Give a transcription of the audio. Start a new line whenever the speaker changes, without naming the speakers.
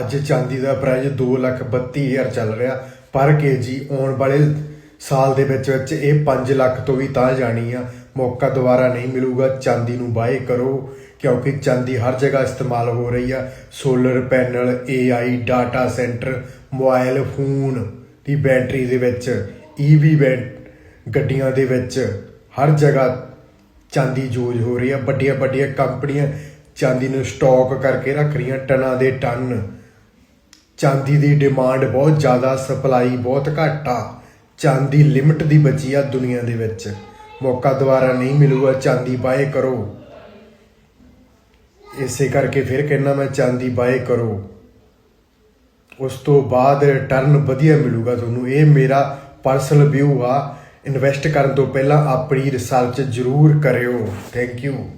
ਅੱਜ ਚਾਂਦੀ ਦਾ ਪ੍ਰਾਈਸ 232000 ਚੱਲ ਰਿਹਾ। ਪਰ ਕੇਜੀ ਆਉਣ ਵਾਲੇ ਸਾਲ ਦੇ ਵਿੱਚ ਵਿੱਚ ਇਹ 5 ਲੱਖ ਤੋਂ ਵੀ ਤਾਂ ਜਾਣੀ ਆ। ਮੌਕਾ ਦੁਬਾਰਾ ਨਹੀਂ ਮਿਲੂਗਾ। ਚਾਂਦੀ ਨੂੰ ਬਾਏ ਕਰੋ, ਕਿਉਂਕਿ ਚਾਂਦੀ ਹਰ ਜਗ੍ਹਾ ਇਸਤੇਮਾਲ ਹੋ ਰਹੀ ਆ। Solar panel AI data centre mobile phone ਦੀ ਬੈਟਰੀ ਦੇ ਵਿੱਚ EV ਬੈਟ ਗੱਡੀਆਂ ਦੇ ਵਿੱਚ ਹਰ ਜਗ੍ਹਾ ਚਾਂਦੀ ਯੂਜ਼ ਹੋ ਰਹੀ ਆ। ਵੱਡੀਆਂ ਵੱਡੀਆਂ ਕੰਪਨੀਆਂ ਚਾਂਦੀ ਨੂੰ ਸਟਾਕ ਕਰਕੇ ਰੱਖ ਰਹੀਆਂ ਟਨਾਂ ਦੇ ਟਨ। ਚਾਂਦੀ ਦੀ ਡਿਮਾਂਡ ਬਹੁਤ ਜ਼ਿਆਦਾ ਸਪਲਾਈ ਬਹੁਤ ਘੱਟ ਆ। ਚਾਂਦੀ ਲਿਮਟ ਦੀ ਬਚੀ ਆ ਦੁਨੀਆ ਦੇ ਵਿੱਚ। ਮੌਕਾ ਦੁਬਾਰਾ ਨਹੀਂ ਮਿਲੂਗਾ, ਚਾਂਦੀ ਬਾਏ ਕਰੋ। ਇਸੇ ਕਰਕੇ ਫਿਰ ਕਹਿਣਾ ਮੈਂ ਚਾਂਦੀ ਬਾਏ ਕਰੋ। ਉਸ ਤੋਂ ਬਾਅਦ ਰਿਟਰਨ ਵਧੀਆ ਮਿਲੂਗਾ ਤੁਹਾਨੂੰ। ਇਹ ਮੇਰਾ ਪਰਸਨਲ ਵਿਊ ਆ। ਇਨਵੈਸਟ ਕਰਨ ਤੋਂ ਪਹਿਲਾਂ ਆਪਣੀ ਰਿਸਰਚ ਜ਼ਰੂਰ ਕਰਿਓ। Thank you